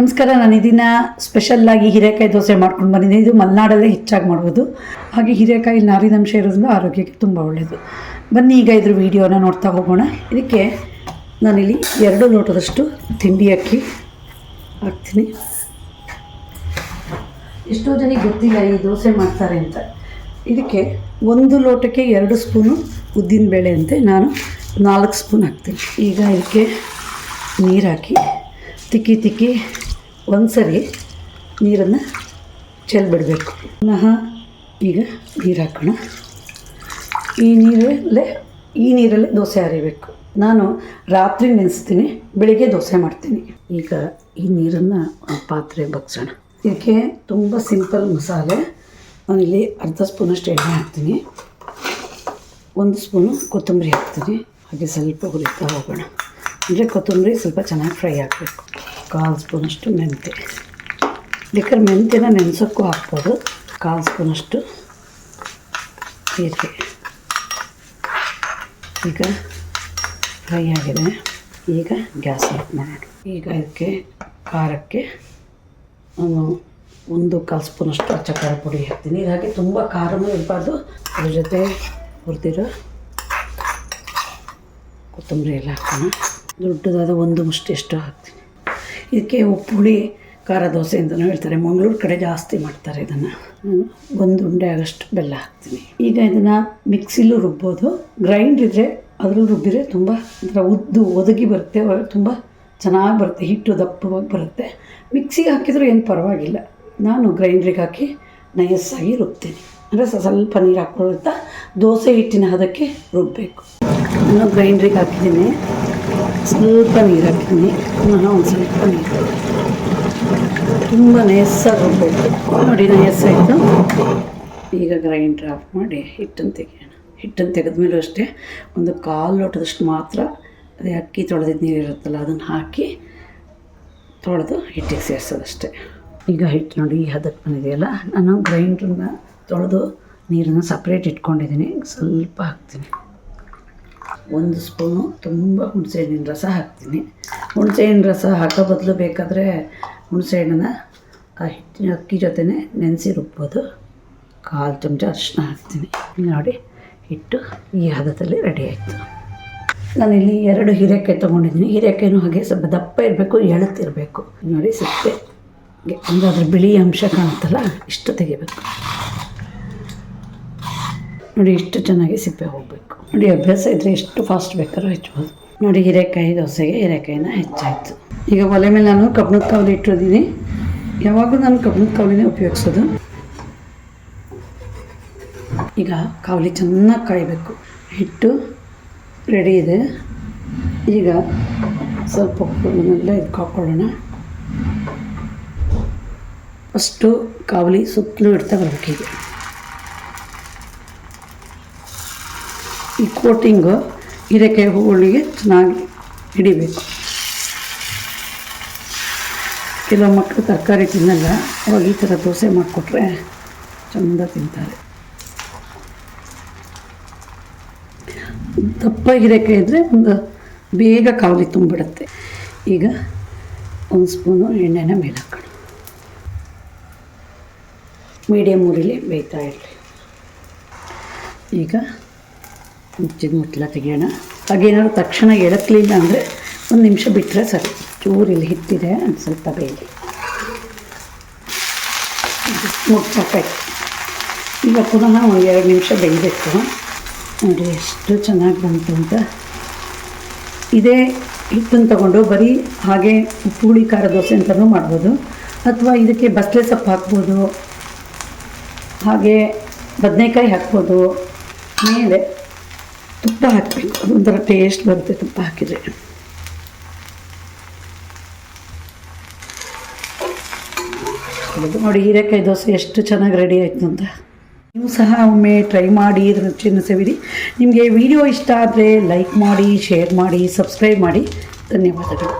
ನಮಸ್ಕಾರ, ನಾನು ಇದನ್ನ ಸ್ಪೆಷಲ್ಲಾಗಿ ಹೀರೆಕಾಯಿ ದೋಸೆ ಮಾಡ್ಕೊಂಡು ಬಂದಿದ್ದೀನಿ. ಇದು ಮಲೆನಾಡಲ್ಲೇ ಹೆಚ್ಚಾಗಿ ಮಾಡ್ಬೋದು. ಹಾಗೆ ಹೀರೆಕಾಯಿ ನಾರಿನಂಶ ಇರೋದ್ರಿಂದ ಆರೋಗ್ಯಕ್ಕೆ ತುಂಬ ಒಳ್ಳೆಯದು ಬನ್ನಿ ಈಗ ಇದ್ರ ವಿಡಿಯೋನ ನೋಡ್ತಾ ಹೋಗೋಣ. ಇದಕ್ಕೆ ನಾನಿಲ್ಲಿ ಎರಡು ಲೋಟದಷ್ಟು ತಿಂಡಿ ಅಕ್ಕಿ ಹಾಕ್ತೀನಿ. ಎಷ್ಟೋ ಜನಕ್ಕೆ ಗೊತ್ತಿಲ್ಲ ಈ ದೋಸೆ ಮಾಡ್ತಾರೆ ಅಂತ. ಇದಕ್ಕೆ ಒಂದು ಲೋಟಕ್ಕೆ ಎರಡು ಸ್ಪೂನು ಉದ್ದಿನ ಬೇಳೆ ಅಂತೆ. ನಾನು ನಾಲ್ಕು ಸ್ಪೂನ್ ಹಾಕ್ತೀನಿ. ಈಗ ಇದಕ್ಕೆ ನೀರು ಹಾಕಿ ತಿಕ್ಕಿ ತಿಕ್ಕಿ ಒಂದು ಸರಿ ನೀರನ್ನು ಚೆಲ್ಬಿಡಬೇಕು. ಪುನಃ ಈಗ ನೀರು ಹಾಕೋಣ. ಈ ನೀರಲ್ಲೇ ಈ ನೀರಲ್ಲೇ ದೋಸೆ ಅರಿಬೇಕು. ನಾನು ರಾತ್ರಿ ನೆನೆಸ್ತೀನಿ, ಬೆಳಿಗ್ಗೆ ದೋಸೆ ಮಾಡ್ತೀನಿ. ಈಗ ಈ ನೀರನ್ನು ಪಾತ್ರೆ ಬಗ್ಸೋಣ. ಇದಕ್ಕೆ ತುಂಬ ಸಿಂಪಲ್ ಮಸಾಲೆ. ನಾನಿಲ್ಲಿ ಅರ್ಧ ಸ್ಪೂನಷ್ಟು ಎಣ್ಣೆ ಹಾಕ್ತೀನಿ. ಒಂದು ಸ್ಪೂನು ಕೊತ್ತಂಬರಿ ಹಾಕ್ತೀನಿ. ಹಾಗೆ ಸ್ವಲ್ಪ ಹುರಿತಾ ಹೋಗೋಣ. ಅಂದರೆ ಕೊತ್ತಂಬರಿ ಸ್ವಲ್ಪ ಚೆನ್ನಾಗಿ ಫ್ರೈ ಆಗಬೇಕು. ಕಾಲು ಸ್ಪೂನಷ್ಟು ಮೆಂತ್ಯ ಬೇಕಾದ್ರೆ ಮೆಂತ್ಯನ ನೆನೆಸೋಕ್ಕೂ ಹಾಕ್ಬೋದು. ಕಾಲು ಸ್ಪೂನಷ್ಟು ಜೀರಿಗೆ ಈಗ ಫ್ರೈ ಆಗಿದೆ. ಈಗ ಗ್ಯಾಸ್ ಆಫ್ ಮಾಡೋಣ. ಈಗ ಇದಕ್ಕೆ ಖಾರಕ್ಕೆ ಒಂದು ಕಾಲು ಸ್ಪೂನಷ್ಟು ಅಚ್ಚ ಖಾರ ಪುಡಿ ಹಾಕ್ತೀನಿ. ಹಾಗೆ ತುಂಬ ಖಾರನೂ ಇರಬಾರ್ದು. ಅದ್ರ ಜೊತೆ ಹುರಿದಿರೋ ಕೊತ್ತಂಬರಿ ಎಲ್ಲ ಹಾಕೋಣ. ದೊಡ್ಡದಾದ ಒಂದು ಮುಷ್ಟಿಯಷ್ಟು ಹಾಕ್ತೀನಿ. ಇದಕ್ಕೆ ಉಪ್ಪುಳಿ ಖಾರ ದೋಸೆ ಅಂತಲೂ ಹೇಳ್ತಾರೆ. ಮಂಗಳೂರು ಕಡೆ ಜಾಸ್ತಿ ಮಾಡ್ತಾರೆ ಇದನ್ನು. ಒಂದು ಉಂಡೆ ಆಗಷ್ಟು ಬೆಲ್ಲ ಹಾಕ್ತೀನಿ. ಈಗ ಇದನ್ನು ಮಿಕ್ಸಿಲೂ ರುಬ್ಬೋದು. ಗ್ರೈಂಡ್ ಇದ್ದರೆ ಅದರಲ್ಲೂ ರುಬ್ಬಿದ್ರೆ ತುಂಬ ಒಂಥರ ಉದ್ದು ಒದಗಿ ಬರುತ್ತೆ. ತುಂಬ ಚೆನ್ನಾಗಿ ಬರುತ್ತೆ. ಹಿಟ್ಟು ದಪ್ಪವಾಗಿ ಬರುತ್ತೆ. ಮಿಕ್ಸಿಗೆ ಹಾಕಿದರೂ ಏನು ಪರವಾಗಿಲ್ಲ. ನಾನು ಗ್ರೈಂಡ್ರಿಗೆ ಹಾಕಿ ನಯಸ್ಸಾಗಿ ರುಬ್ತೀನಿ. ಅಂದರೆ ಸ್ವಲ್ಪ ನೀರು ಹಾಕ್ಕೊಳ್ತಾ ದೋಸೆ ಹಿಟ್ಟಿನ ಹದಕ್ಕೆ ರುಬ್ಬಬೇಕು ನಾನು ಗ್ರೈಂಡ್ರಿಗೆ ಹಾಕಿದ್ದೀನಿ. ಸ್ವಲ್ಪ ನೀರು ಹಾಕ್ತೀನಿ. ಪುನಃ ಒಂದು ಸ್ವಲ್ಪ ನೀರು. ತುಂಬ ನಯಸ್ಸಾಗಿ ಹೋಗ್ಬೇಕು ನೋಡಿ ನಯಸ್ಸಾಯಿತು ಈಗ ಗ್ರೈಂಡ್ರ್ ಆಫ್ ಮಾಡಿ ಹಿಟ್ಟನ್ನು ತೆಗೆಯೋಣ. ಹಿಟ್ಟನ್ನು ತೆಗೆದ್ಮೇಲೂ ಅಷ್ಟೇ ಒಂದು ಕಾಲು ಲೋಟದಷ್ಟು ಮಾತ್ರ ಅದೇ ಅಕ್ಕಿ ತೊಳೆದಿದ್ದ ನೀರು ಇರುತ್ತಲ್ಲ, ಅದನ್ನು ಹಾಕಿ ತೊಳೆದು ಹಿಟ್ಟಿಗೆ ಸೇರಿಸೋದಷ್ಟೇ. ಈಗ ಹಿಟ್ಟು ನೋಡಿ, ಈ ಹದಕ್ಕೆ ಬಂದಿದೆಯಲ್ಲ ನಾನು ಗ್ರೈಂಡ್ರನ್ನ ತೊಳೆದು ನೀರನ್ನು ಸಪ್ರೇಟ್ ಇಟ್ಕೊಂಡಿದ್ದೀನಿ. ಸ್ವಲ್ಪ ಹಾಕ್ತೀನಿ. ಒಂದು ಸ್ಪೂನು ತುಂಬ ಹುಣಸೆಹಣ್ಣಿನ ರಸ ಹಾಕ್ತೀನಿ. ಹುಣಸೆಹಣ್ಣಿನ ರಸ ಹಾಕೋ ಬದಲು ಬೇಕಾದರೆ ಹುಣಸೆಹಣ್ಣನ್ನು ಆ ಹಿಟ್ಟಿನ ಅಕ್ಕಿ ಜೊತೆನೇ ನೆನೆಸಿ ರುಬ್ಬೋದು. ಕಾಲು ಚಮಚ ಅರಿಶಿನ ಹಾಕ್ತೀನಿ. ನೋಡಿ ಹಿಟ್ಟು ಈ ಹದದಲ್ಲಿ ರೆಡಿ ಆಯಿತು. ನಾನಿಲ್ಲಿ ಎರಡು ಹೀರೆಕಾಯಿ ತೊಗೊಂಡಿದ್ದೀನಿ. ಹೀರೆಕಾಯಿನೂ ಹಾಗೆ ಸ್ವಲ್ಪ ದಪ್ಪ ಇರಬೇಕು ಎಳುತ್ತಿರಬೇಕು ನೋಡಿ ಸಿಪ್ಪೆ ಅಂದರೆ ಅದ್ರ ಬಿಳಿ ಅಂಶ ಕಾಣುತ್ತಲ್ಲ, ಇಷ್ಟು ತೆಗಿಬೇಕು. ನೋಡಿ ಇಷ್ಟು ಚೆನ್ನಾಗಿ ಸಿಪ್ಪೆ ಹೋಗಬೇಕು. ನೋಡಿ ಅಭ್ಯಾಸ ಇದ್ದರೆ ಎಷ್ಟು ಫಾಸ್ಟ್ ಬೇಕಾದ್ರೂ ಹೆಚ್ಚಬೋದು ನೋಡಿ ಹೀರೆಕಾಯಿ ದೋಸೆಗೆ ಹೀರೆಕಾಯಿನ ಹೆಚ್ಚಾಯಿತು. ಈಗ ಒಲೆ ಮೇಲೆ ನಾನು ಕಬ್ಬಣದ ಕಾವಲಿ ಇಟ್ಟಿದ್ದೀನಿ. ಯಾವಾಗಲೂ ನಾನು ಕಬ್ಬಣದ ಕಾವಲಿನೇ ಉಪಯೋಗಿಸೋದು. ಈಗ ಕಾವಲಿ ಚೆನ್ನಾಗಿ ಕಾಯಬೇಕು. ಹಿಟ್ಟು ರೆಡಿ ಇದೆ. ಈಗ ಸ್ವಲ್ಪ ಉಪ್ಪನ್ನೆಲ್ಲ ಇದಕ್ಕೆ ಹಾಕ್ಕೊಳ್ಳೋಣ. ಫಸ್ಟು ಕಾವಲಿ ಸುತ್ತಲೂ ಇಡ್ತಾ ಬರ್ಬೇಕೀಗ ಈ ಕೋಟಿಂಗು ಹೀರೆಕಾಯಿ ಹೂಗಳಿಗೆ ಚೆನ್ನಾಗಿ ಹಿಡಿಬೇಕು. ಕೆಲವು ಮಕ್ಕಳು ತರಕಾರಿ ತಿನ್ನಲ್ಲ, ಅವಾಗ ಈ ಥರ ದೋಸೆ ಮಾಡಿಕೊಟ್ರೆ ಚೆಂದ ತಿಂತಾರೆ. ದಪ್ಪ ಹೀರೆಕಾಯಿ ಇದ್ದರೆ ಒಂದು ಬೇಗ ಕಾವಲಿ ತುಂಬಿಡುತ್ತೆ. ಈಗ ಒಂದು ಸ್ಪೂನು ಎಣ್ಣೆನ ಮೇಲೆ ಹಾಕೋಣ. ಮೀಡಿಯಮ್ ಉರಿಲಿ ಬೇಯ್ತಾ ಇರಲಿ. ಈಗ ಮುಚ್ಚಿದ ಮುಚ್ಚಲ ತೆಗೆಯೋಣ. ಹಾಗೇನಾದ್ರು ತಕ್ಷಣ ಎಳಕ್ಲಿಲ್ಲ ಅಂದರೆ ಒಂದು ನಿಮಿಷ ಬಿಟ್ಟರೆ ಸರಿ. ಚೂರು ಇಲ್ಲಿ ಹಿಟ್ಟಿದೆ ಒಂದು ಸ್ವಲ್ಪ ಬೇಯಲಿ ಮುಚ್ಚಾಕಾಯ್ತು ಈಗ ಪುನಃ ಒಂದು ಎರಡು ನಿಮಿಷ ಬೇಯಬೇಕು. ನೋಡಿ ಎಷ್ಟು ಚೆನ್ನಾಗಿ ಬಂತು ಅಂತ. ಇದೇ ಹಿಟ್ಟನ್ನು ತಗೊಂಡು ಬರೀ ಹಾಗೆ ಪೂಳಿ ಖಾರ ದೋಸೆ ಅಂತಲೂ ಮಾಡ್ಬೋದು. ಅಥವಾ ಇದಕ್ಕೆ ಬಸಳೆ ಸೊಪ್ಪು ಹಾಕ್ಬೋದು. ಹಾಗೆ ಬದನೆಕಾಯಿ ಹಾಕ್ಬೋದು. ಮೇಲೆ ತುಪ್ಪ ಹಾಕಬೇಕು. ಅದೊಂಥರ ಟೇಸ್ಟ್ ಬರುತ್ತೆ ತುಪ್ಪ ಹಾಕಿದರೆ. ನೋಡಿ ಹೀರೆಕಾಯಿ ದೋಸೆ ಎಷ್ಟು ಚೆನ್ನಾಗಿ ರೆಡಿ ಆಯಿತು ಅಂತ. ನೀವು ಸಹ ಒಮ್ಮೆ ಟ್ರೈ ಮಾಡಿ ಇದ್ರ ರುಚಿಯನ್ನು ಸವಿರಿ. ನಿಮಗೆ ವಿಡಿಯೋ ಇಷ್ಟ ಆದರೆ ಲೈಕ್ ಮಾಡಿ ಶೇರ್ ಮಾಡಿ ಸಬ್ಸ್ಕ್ರೈಬ್ ಮಾಡಿ. ಧನ್ಯವಾದಗಳು.